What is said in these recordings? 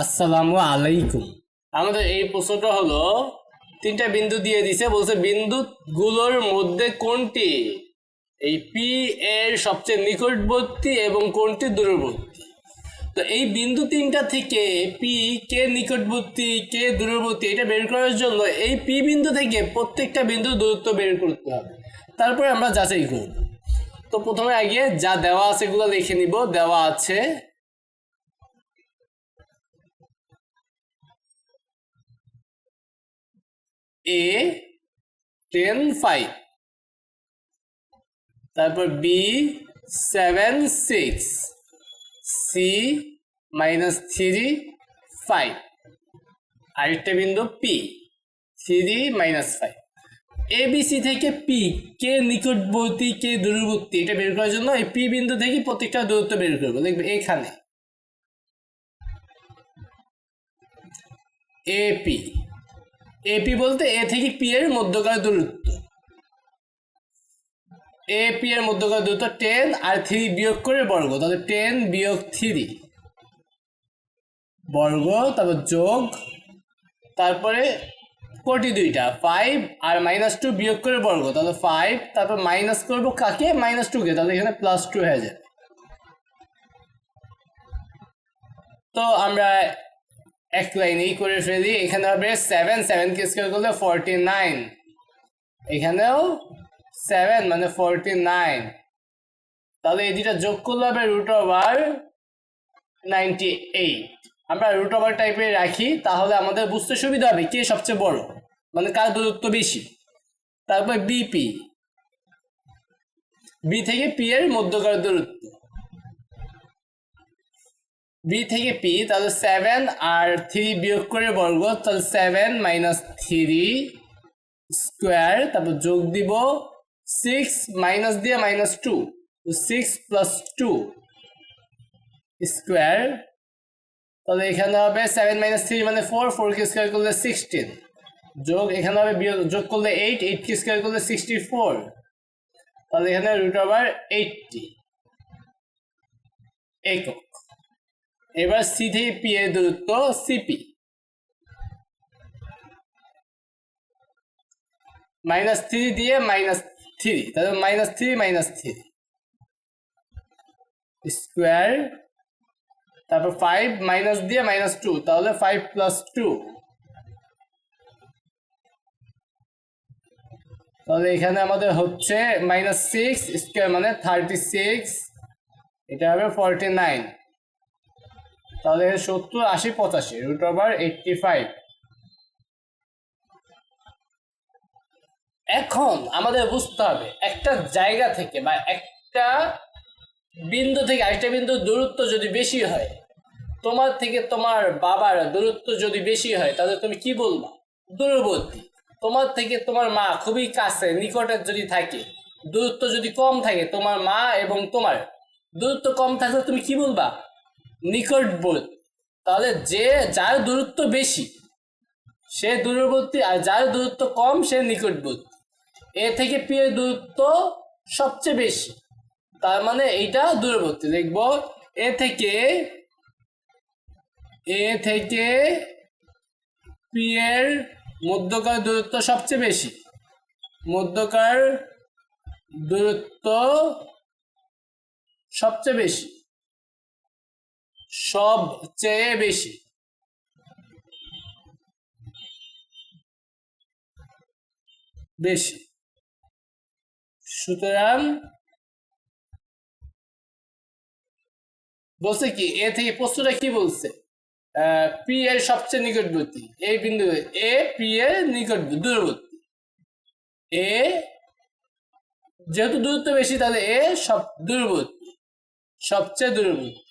আসসালামু আলাইকুম। আমাদের এই প্রশ্নটা হলো, তিনটা বিন্দু দিয়ে দিছে, বলছে বিন্দু গুলোর মধ্যে কোনটি? এই পি এর সবচেয়ে নিকটবর্তী এবং কোনটি দূরবর্তী? তো এই বিন্দু তিনটা থেকে পি কে নিকটবর্তী, কে দূরবর্তী, এটা বের করার জন্য এই পি বিন্দু থেকে প্রত্যেকটা বিন্দু দূরত্ব বের করতে হবে। তারপরে আমরা যাচাই করব। তো প্রথমে আগে যা দেওয়া আছে এগুলো লিখে নিব। দেওয়া আছে এ টেন ফাইভ তারপর B seven six C minus three five আরেকটা বিন্দু P three minus five ABC থেকে পি কে নিকটবর্তী, কে দূরবর্তী, এটা বের করার জন্য এই পি বিন্দু থেকে প্রত্যেকটা দূরত্ব বের করব। দেখবে এখানে এপি এপি বলতে এ থেকে পি এর মধ্যকার দূরত্ব। এ পি এর মধ্যকার দূরত্ব টেন আর থ্রি বিয়োগ করে বর্গ, তাহলে টেন বিয়োগ থ্রি বর্গ, তারপর যোগ, তারপরে কোটি দুইটা ফাইভ আর মাইনাস টু বিয়োগ করে বর্গ, তাহলে ফাইভ তারপর মাইনাস করব কাকে? মাইনাস টুকে তাহলে এখানে প্লাস টু হয়ে যাবে। তো আমরা এক লাইনেই করে ফেলি। এখানে হবে সেভেন সেভেনকে স্কোয়ার করলে ফোরটি নাইন এখানেও সেভেন মানে ফোরটি নাইন তাহলে এই দুটা যোগ করলে হবে রুট ওভার নাইনটি এইট আমরা রুট ওভার টাইপের রাখি, তাহলে আমাদের বুঝতে সুবিধা হবে কে সবচেয়ে বড়। মানে কার দূরত্ব বেশি। তারপর বিপি বি থেকে পি এর মধ্যকার দূরত্ব। বি থেকে পি তাহলে সেভেন আর থ্রি বিয়োগ করে বর্গ, তাহলে সেভেন মাইনাস থ্রি স্কোয়ার তারপর যোগ দিব সিক্স মাইনাস দিয়ে minus two six plus two square তাহলে এখানে হবে সেভেন মাইনাস থ্রি মানে ফোর ফোরকে স্কোয়ার করলে সিক্সটিন যোগ এখানে হবে বিয়োগ, যোগ করলে এইট এইট এইটকে স্কোয়ার করলে সিক্সটি ফোর তাহলে এখানে রুট ওভার এইটটি একক। এবার সি থেকে পি এর দূরত্ব সিপি। মাইনাস থ্রি দিয়ে মাইনাস থ্রি। তাহলে minus three minus three. Square. তারপর ফাইভ মাইনাস দিয়ে মাইনাস টু তাহলে ফাইভ প্লাস টু তাহলে এখানে আমাদের হচ্ছে মাইনাস সিক্স স্কোয়ার মানে থার্টি সিক্স এটা হবে ফর্টি নাইন তাহলে সত্তর, আশি, পঁচাশি রুট ওভার এইটটি ফাইভ এখন আমাদের বুঝতে হবে একটা জায়গা থেকে বা একটা বিন্দু থেকে আরেকটা বিন্দু দূরত্ব যদি বেশি হয়, তোমার থেকে তোমার বাবার দূরত্ব যদি বেশি হয়, তাহলে তুমি কি বলবা? দূরবর্তী। তোমার থেকে তোমার মা খুবই কাছে, নিকটে যদি থাকে, দূরত্ব যদি কম থাকে, তোমার মা এবং তোমার দূরত্ব কম থাকলে তুমি কি বলবা? নিকটবর্তী তাহলে যে, যার দূরত্ব বেশি, সে দূরবর্তী আর যার দূরত্ব কম, সে নিকটবর্তী এ থেকে পি এর দূরত্ব সবচেয়ে বেশি। তার মানে এইটা দূরবর্তী। দেখব এ থেকে এ থেকে পি এর মধ্যকার দূরত্ব সবচেয়ে বেশি। মধ্যকার দূরত্ব সবচেয়ে বেশি। সবচেয়ে বেশি। বেশি। সুতরাং বলছে কি, এ থেকে প্রশ্নটা কি বলছে? পি এর সবচেয়ে নিকটবর্তী। এই বিন্দু এ, পি এর নিকট দূরবর্তী। এ যেহেতু দূরত্ব বেশি, তাহলে এ সব দূরবর্তী, সবচেয়ে দূরবর্তী।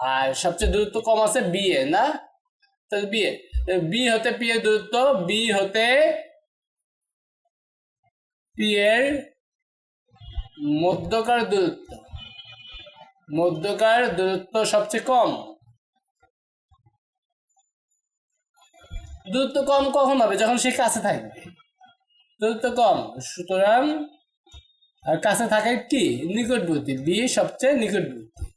আর সবচেয়ে দূরত্ব কম আছে বি এ, না? তাহলে বি এ। বি হতে পি এর দূরত্ব বি হতে পি এর মধ্যকার দূরত্ব। মধ্যকার দূরত্ব সবচেয়ে কম। দূরত্ব কম কখন হবে? যখন সে কাছে থাকবে। দূরত্ব কম। সুতরাং, আর কাছে থাকায় কি? নিকটবর্তী। বি সবচেয়ে নিকটবর্তী।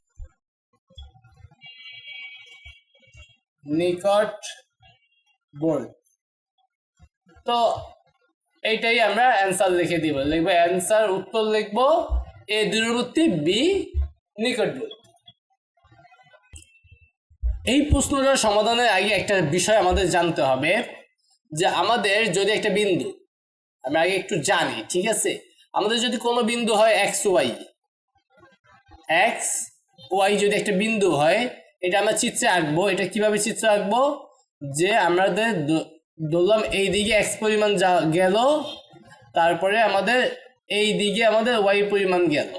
নিকট বোর্ড তো এইটাই আমরা অ্যান্সার লিখে দিব। লিখব অ্যান্সার উত্তর লিখব, এ দূরবর্তী বি নিকটবর্তী এই প্রশ্নটার সমাধানের আগে একটা বিষয় আমাদের জানতে হবে, যে আমাদের যদি একটা বিন্দু, আমরা আগে একটু জানি, ঠিক আছে? আমাদের যদি কোনো বিন্দু হয় এক্স ওয়াই এক্স ওয়াই যদি একটা বিন্দু হয় এটা আমরা চিত্রে আঁকবো। এটা কীভাবে চিত্রে আঁকবো? যে আমাদের ধরলাম এই দিকে এক্স পরিমাণ যা গেল, তারপরে আমাদের এই দিকে আমাদের ওয়াই পরিমাণ গেল।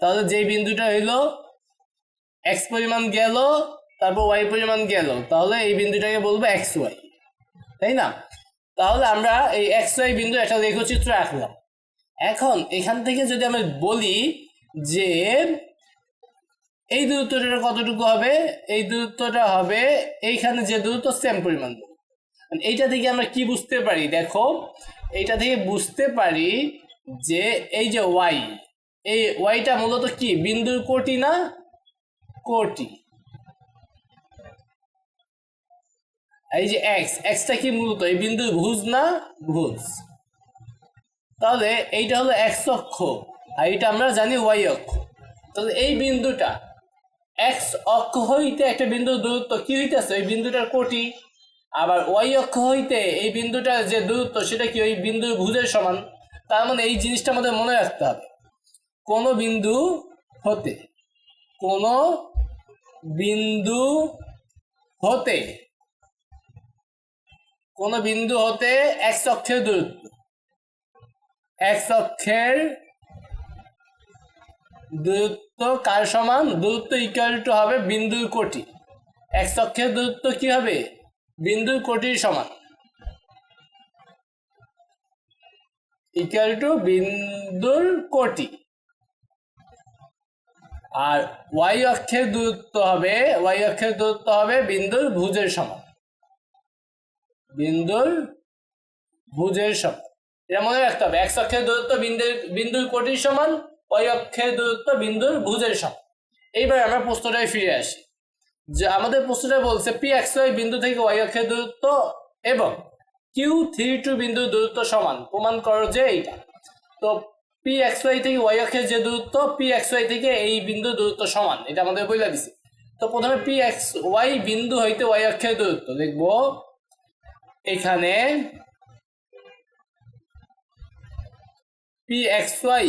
তাহলে যে বিন্দুটা হইল এক্স পরিমাণ গেল, তারপর ওয়াই পরিমাণ গেল, তাহলে এই বিন্দুটাকে বলব এক্স ওয়াই তাই না? তাহলে আমরা এই এক্স ওয়াই বিন্দু একটা রেখচিত্র আঁকলাম। এখন এখান থেকে যদি আমরা বলি যে এই দূরত্বটা কতটুকু হবে? এই দূরত্বটা হবে এইখানে যে দূরত্ব সেম পরিমাণ। মানে এইটা থেকে আমরা কি বুঝতে পারি? দেখো, এইটা থেকে বুঝতে পারি যে এই যে ওয়াই এই ওয়াইটা মূলত কি? বিন্দুর কোটি না কোটি? এই যে এক্স এক্সটা কি মূলত? এই বিন্দুর ভুজ না ভুজ? তাহলে এইটা হলো এক্স অক্ষ, আর এটা আমরা জানি ওয়াই অক্ষ। তাহলে এই বিন্দুটা এক্স অক্ষ হইতে একটা বিন্দুর দূরত্ব কি হইতেছে? ওই বিন্দুটার কোটি। আবার ওয়াই অক্ষ হইতে এই বিন্দুটার যে দূরত্ব, সেটা কি ওই বিন্দুর ভুজের সমান? তার মানে এই জিনিসটা আমাদের মনে রাখতে হবে। কোনো বিন্দু হতে, কোনো বিন্দু হতে, কোন বিন্দু হতে এক্স অক্ষের দূরত্ব। এক্স অক্ষের দূরত্ব কার সমান? দূরত্ব ইকুয়াল টু হবে বিন্দুর কোটি। এক্স অক্ষের দূরত্ব কি হবে? বিন্দুর কোটির সমান। ইকুয়াল টু বিন্দুর কোটি। আর ওয়াই অক্ষের দূরত্ব হবে ওয়াই অক্ষের দূরত্ব হবে বিন্দুর ভুজের সমান। বিন্দুর ভুজের সমান। এটা মনে রাখতে হবে। এক্স অক্ষের দূরত্ব বিন্দুর বিন্দুর কোটির সমান ওয়াই অক্ষের দূরত্ব বিন্দুর ভুজের সমান এইবার আমরা প্রশ্নটায় ফিরে আসি। যে আমাদের প্রশ্নটা বলছে পি এক্স ওয়াই বিন্দু থেকে ওয়াই অক্ষের দূরত্ব এবং কিউ থ্রি টু বিন্দুর দূরত্ব সমান। প্রমাণ করো যে এইটা। তো পি এক্স ওয়াই থেকে ওয়াই অক্ষের যে দূরত্ব পি এক্স ওয়াই থেকে এই বিন্দু দূরত্ব সমান। এটা আমাদের বইলা দিছে তো প্রথমে পি এক্স ওয়াই বিন্দু হইতে ওয়াই অক্ষের দূরত্ব লিখব। এখানে P X Y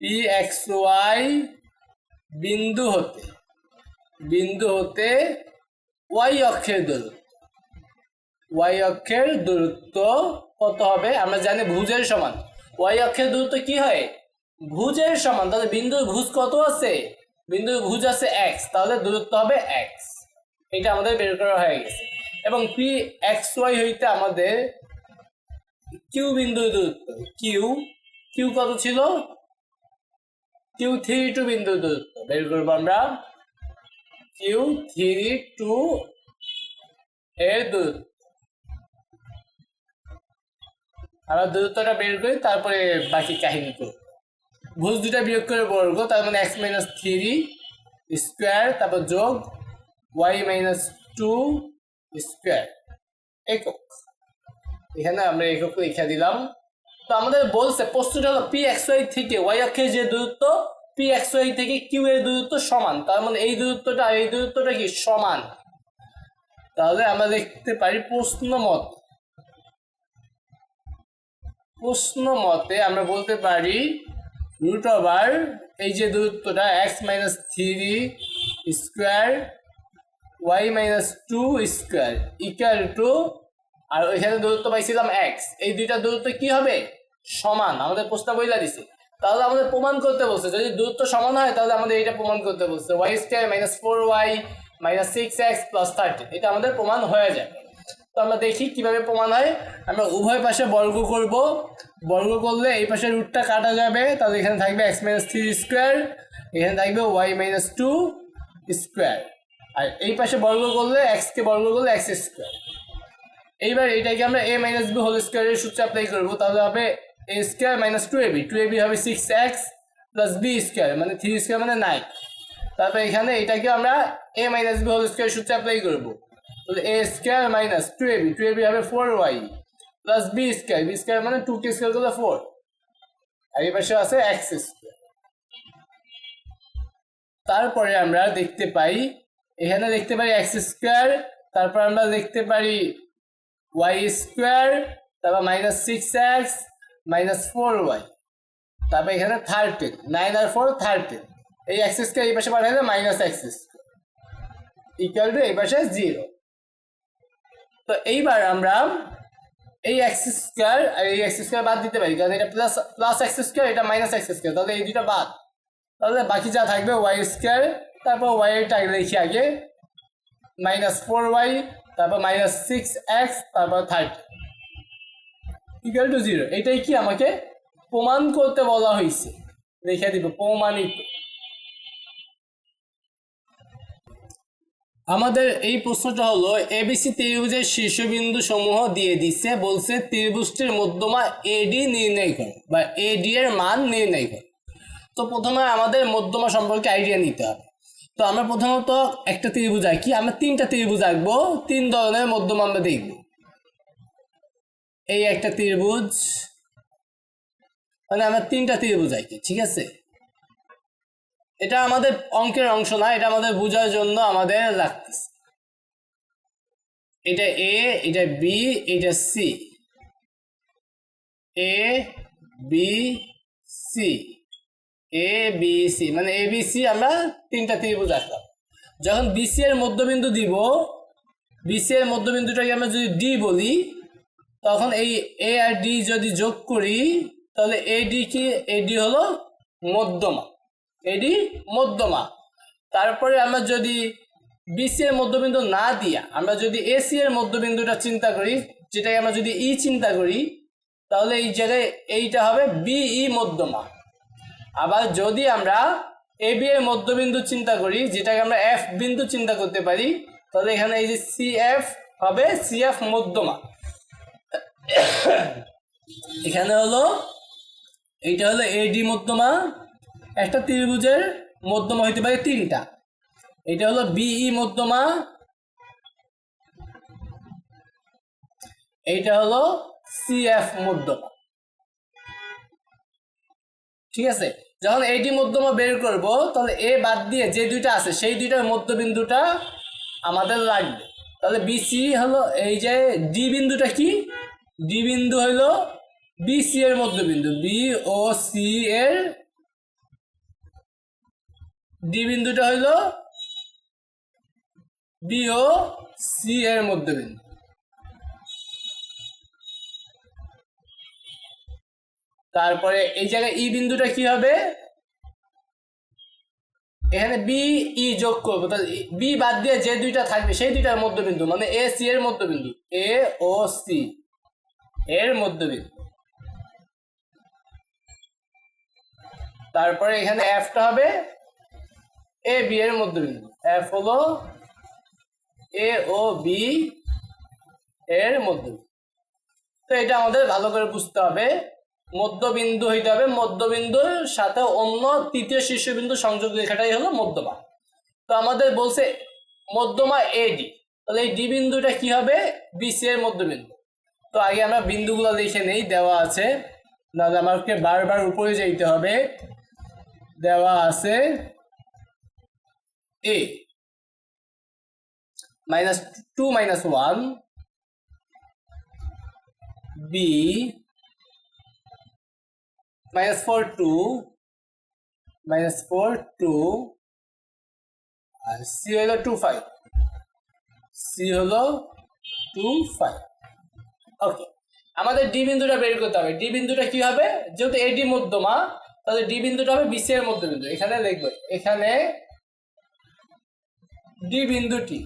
P X Y বিন্দু হতে বিন্দু হতে ওয়াই অক্ষের দূরত্ব। ওয়াই অক্ষের দূরত্ব কত হবে? আমরা জানি ভুজের সমান। ওয়াই অক্ষের দূরত্ব কি হয়? ভুজের সমান। তাহলে বিন্দুর ভুজ কত আছে? বিন্দুর ভুজ আছে এক্স তাহলে দূরত্ব হবে এক্স এটা আমাদের বের করা হয়ে গেছে। এবং পি এক্স ওয়াই হইতে আমাদের কিউ বিন্দুর দূরত্ব। কিউ কিউ কত ছিল? কিউ থ্রি টু বিন্দু দূরত্ব। বের করব আমরা কিউ থ্রি টু এর দূরত্ব। আমরা দূরত্বটা বের করি, তারপরে বাকি কাহিনী করব। ভুজ দুটা বিয়োগ করে বর্গ, তার মানে এক্স মাইনাস থ্রি স্কোয়ার তারপর যোগ ওয়াই মাইনাস টু স্কোয়ার একক। এখানে আমরা একক লিখে দিলাম। তো আমাদের বলছে, প্রশ্নটা হলো পি এক্স ওয়াই থেকে ওয়াই অক্ষের যে দূরত্ব পি এক্স ওয়াই থেকে কিউ এর দূরত্ব সমান। তার মানে এই দূরত্বটা এই দূরত্বটা কি? সমান। তাহলে আমরা দেখতে পারি প্রশ্ন মত। প্রশ্ন মতে আমরা বলতে পারি রুট ওভার এই যে দূরত্বটা X minus three square Y minus two square equal to আর ওইখানে দূরত্ব পাইছিলাম এক্স এই দুইটা দূরত্ব কি হবে? সমান, আমাদের প্রশ্ন বইলা দিছে। তাহলে আমাদের প্রমাণ করতে বলছে, যদি দূরত্ব সমান হয়, তাহলে আমাদের এটা প্রমাণ করতে বলছে। Y square minus four Y minus six X plus thirteen এটা আমাদের প্রমাণ হয়ে যায়। তো আমরা দেখি কীভাবে প্রমাণ হয়। আমরা উভয় পাশে বর্গ করব। বর্গ করলে এই পাশে রুটটা কাটা যাবে, তাহলে এখানে থাকবে এক্স মাইনাস থ্রি স্কোয়ার এখানে থাকবে ওয়াই মাইনাস টু স্কোয়ার আর এই পাশে বর্গ করলে এক্সকে বর্গ করলে এক্স স্কোয়ার এইবার এটাকে আমরা এ মাইনাস বি হোল স্কোয়ারের সূত্রে অ্যাপ্লাই করব, তাহলে হবে A square minus two AB two AB হবে six X plus B square মানে থ্রি স্কোয়ার মানে নাইন তারপর এখানে এটাকে আমরা A minus B whole square সূত্রে অ্যাপ্লাই করব। A square minus two AB two AB হবে four Y plus B square B square মানে টু কে স্কোয়ার করলে ফোর আর এই পাশে আছে এক্স স্কোয়ার তারপরে আমরা দেখতে পাই, এখানে দেখতে পারি এক্স স্কোয়ার তারপর আমরা দেখতে পারি ওয়াই স্কোয়ার তারপর minus six X minus four Y তারপর এখানে থার্টিন নাইন আর ফোর থার্টিন এই স্কোয়ার এই পাশে পাঠালে মাইনাস স্কোয়ার ইকুয়াল টু এই পাশে জিরো তো এইবার আমরা এই এক্স স্কোয়ার আর এই এক্স স্কোয়ার বাদ দিতে পারি, কারণ এটা প্লাস প্লাস এক্স স্কোয়ার এটা মাইনাস এক্স স্কোয়ার তাহলে এই দুটো বাদ। তাহলে বাকি যা থাকবে ওয়াই স্কোয়ার তারপর ওয়াই এরটা লিখি আগে। মাইনাস ফোর ওয়াই তারপর মাইনাস সিক্স এক্স তারপর থার্টি ইকুয়াল টু জিরো এটাই কি আমাকে প্রমাণ করতে বলা হয়েছে রেখে দিব, প্রমাণিত। আমাদের এই প্রশ্নটা হলো এবিসি ত্রিভুজের শীর্ষবিন্দু সমূহ দিয়ে দিচ্ছে বলছে ত্রিভুজটির মধ্যমা এডি নির্ণয় করো, বা এডি এর মান নির্ণয় করো। তো প্রথমে আমাদের মধ্যমা সম্পর্কে আইডিয়া নিতে হবে। তো আমরা প্রথমত একটা ত্রিভুজ আঁকি, আমরা তিনটা ত্রিভুজ আঁকবো, তিন ধরনের মধ্যমা আমরা দেখব। এই একটা ত্রিভুজ মানে আমরা তিনটা ত্রিভুজ আঁকি, ঠিক আছে? এটা আমাদের অঙ্কের অংশ না, এটা আমাদের বোঝার জন্য আমাদের রাখতেছে। এটা এ এটা বি এটা C A B C A B C মানে এ বি সি আমরা তিনটা ত্রিভুজ আঁকলাম। যখন বিসি এর মধ্যবিন্দু দিব বিসি এর মধ্যবিন্দুটাকে আমরা যদি ডি বলি তখন এই এ আর ডি যদি যোগ করি, তাহলে এডি কি? এডি হলো মধ্যমা। এডি মধ্যমা। তারপরে আমরা যদি বিসি এর মধ্যবিন্দু না দিয়া, আমরা যদি এসি এর মধ্যবিন্দুটা চিন্তা করি, যেটাকে আমরা যদি ই চিন্তা করি, তাহলে এই জায়গায় এইটা হবে বিই মধ্যমা। আবার যদি আমরা এ বি এর মধ্যবিন্দু চিন্তা করি, যেটাকে আমরা এফ বিন্দু চিন্তা করতে পারি, তাহলে এখানে এই যে সি এফ হবে সি এফ মধ্যমা। এখানে হলো, এইটা হলো এডি মধ্যমা, একটা ত্রিভুজের মধ্যমা হইতে পারে তিনটা। এটা হলো বিই মধ্যমা, এইটা হলো সিএফ মধ্যমা। ঠিক আছে? যখন এইটি মধ্যমা বের করব, তাহলে এ বাদ দিয়ে যে দুইটা আছে, সেই দুইটার মধ্যবিন্দুটা আমাদের লাগবে। তাহলে বিসি হলো এই যে ডি বিন্দুটা কি? ডি বিন্দু হলো বিসি এর মধ্যবিন্দু বি ও সি এর ডি বিন্দুটা হইল বি ও সি এর মধ্যবিন্দু। তারপরে এই জায়গায় ই বিন্দুটা কি হবে? এখানে বি ই যোগ করব, তাহলে বি বাদ দিয়ে যে দুইটা থাকবে, সেই দুইটার মধ্যবিন্দু মানে এ সি এর মধ্যবিন্দু এ ও সি এর মধ্যবিন্দু। তারপরে এখানে এফটা হবে এ বি এর মধ্যবিন্দু। এফ হলো এ ও বি এর মধ্যবিন্দু। তো এটা আমাদের ভালো করে বুঝতে হবে। মধ্যবিন্দু হইতে হবে মধ্যবিন্দুর সাথে অন্য তৃতীয় শীর্ষবিন্দু সংযোগ রেখাটাই হলো মধ্যমা। তো আমাদের বলছে মধ্যমা এডি তাহলে এই ডি বিন্দুটা কি হবে? বিসি এর মধ্যবিন্দু। তো আগে আমরা বিন্দুগুলো লিখে নেই, দেওয়া আছে। নাহলে আমাকে বারবার উপরে যাইতে হবে। দেওয়া আছে a minus 2 minus 1 b minus 4 2 minus 4 2 আর c হলো 2 5 c হলো 2 5 ওকে আমাদের ডি বিন্দুটা বের করতে হবে। ডি বিন্দুটা কি হবে? যেহেতু এডি মধ্যমা, তাহলে ডি বিন্দুটা হবে বিসি এর মধ্যবিন্দু। এখানে লিখব এখানে ডি বিন্দুটি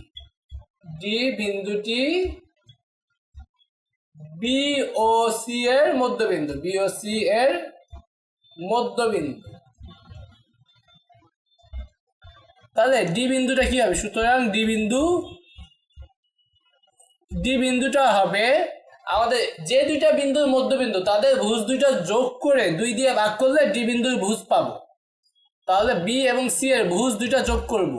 ডি বিন্দুটি বিওসি এর মধ্যবিন্দু বিওসি এর মধ্যবিন্দু। তাহলে ডি বিন্দুটা কি হবে? সুতরাং ডি বিন্দু ডি বিন্দুটা হবে আমাদের যে দুইটা বিন্দুর মধ্যবিন্দু, তাদের ভুজ দুইটা যোগ করে দুই দিয়ে ভাগ করলে ডি বিন্দুর ভুজ পাবো। তাহলে বি এবং সি এর ভুজ দুইটা যোগ করব।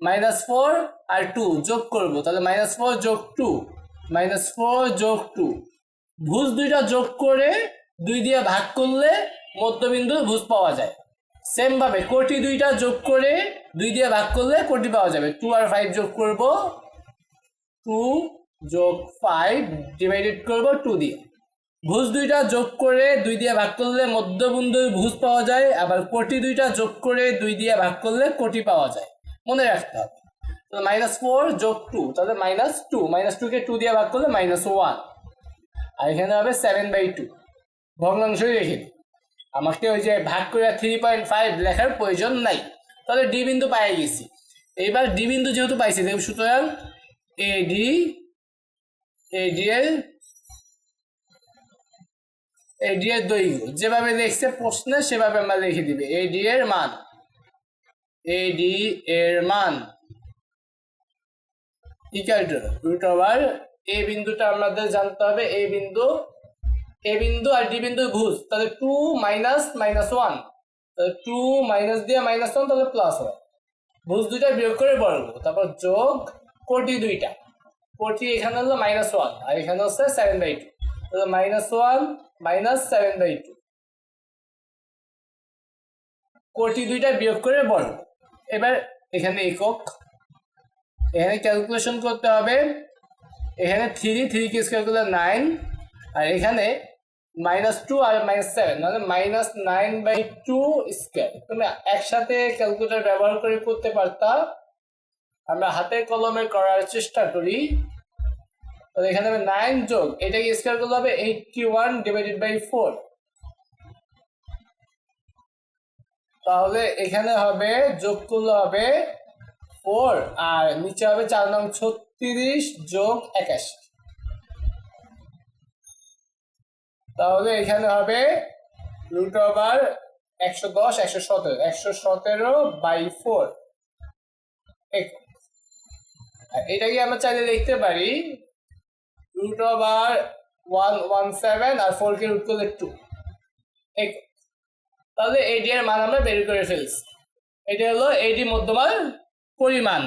মাইনাস ফোর আর টু যোগ করব। তাহলে মাইনাস ফোর যোগ টু, মাইনাস ফোর যোগ টু। ভুজ দুইটা যোগ করে দুই দিয়ে ভাগ করলে মধ্যবিন্দুর ভুজ পাওয়া যায়। সেম ভাবে কোটি দুইটা যোগ করে দুই দিয়ে ভাগ করলে কোটি পাওয়া যাবে। টু আর ফাইভ যোগ করব। টু যোগ ফাইভ ডিভাইডেড করব টু দিয়ে। ভুজ দুইটা যোগ করে দুই দিয়ে ভাগ করলে মধ্যবিন্দুর ভুজ পাওয়া যায়, আবার কোটি দুইটা যোগ করে দুই দিয়ে ভাগ করলে কোটি পাওয়া যায়। মনে রাখতে হবে। মাইনাস ফোর যোগ টু তাহলে মাইনাস টু মাইনাস টুকে টু দিয়ে ভাগ করলে মাইনাস ওয়ান আর এখানে হবে সেভেন বাই টু ভগ্নাংশই রেখে আমাকে ওই যে ভাগ করে থ্রি পয়েন্ট ফাইভ লেখার প্রয়োজন নাই। তাহলে ডি বিন্দু পাই গেছি। এইবার ডি বিন্দু যেহেতু পাইছি সুতরাং এ ডি এ ডি এর এডি এর দৈর্ঘ্য যেভাবে লিখছে প্রশ্নে, সেভাবে আমরা লিখে দিবে। এডি এর মান। এডি এর মান equal to root over A বিন্দুটা আমাদের জানতে হবে। এ বিন্দু এ বিন্দু আর ডি বিন্দু ভুজ তাহলে two minus minus one two minus দিয়ে মাইনাস ওয়ান তাহলে প্লাস ওয়ান ভুজ দুইটা বিয়োগ করে বর্গ। তারপর যোগ কোটি দুইটা। কোটি এখানে হলো মাইনাস ওয়ান আর এখানে হচ্ছে সেভেন বাই টু তাহলে minus one minus seven by two কোটি দুইটা বিয়োগ করে বর্গ এবার এখানে একক। এখানে ক্যালকুলেশন করতে হবে। এখানে থ্রি থ্রি কে স্কোয়ার করলে নাইন আর এখানে মাইনাস টু আর মাইনাস সেভেন মানে minus nine by two square তুমি একসাথে ক্যালকুলেটর ব্যবহার করে করতে পারতা। আমরা হাতে কলমে করার চেষ্টা করি। তাহলে এখানে হবে নাইন যোগ, এটাকে স্কোয়ার করলে হবে eighty one divided by four তাহলে এখানে হবে যোগ করলে হবে ফোর আর নিচে হবে চার নং ছত্রিশ যোগ একাশি। তাহলে এখানে হবে রুট ওভার একশো দশ, একশো সতেরো একশো সতেরো বাই ফোর এটাকে আমরা চাইলে লিখতে পারি root over one one seven আর ফোর কে রুট করলে টু তাহলে এডি এর মান আমরা বের করে ফেলছি। এটা হলো এডি মধ্যমার পরিমাণ।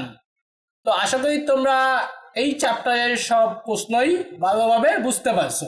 তো আশা করি তোমরা এই চ্যাপ্টারের সব প্রশ্নই ভালোভাবে বুঝতে পারছ।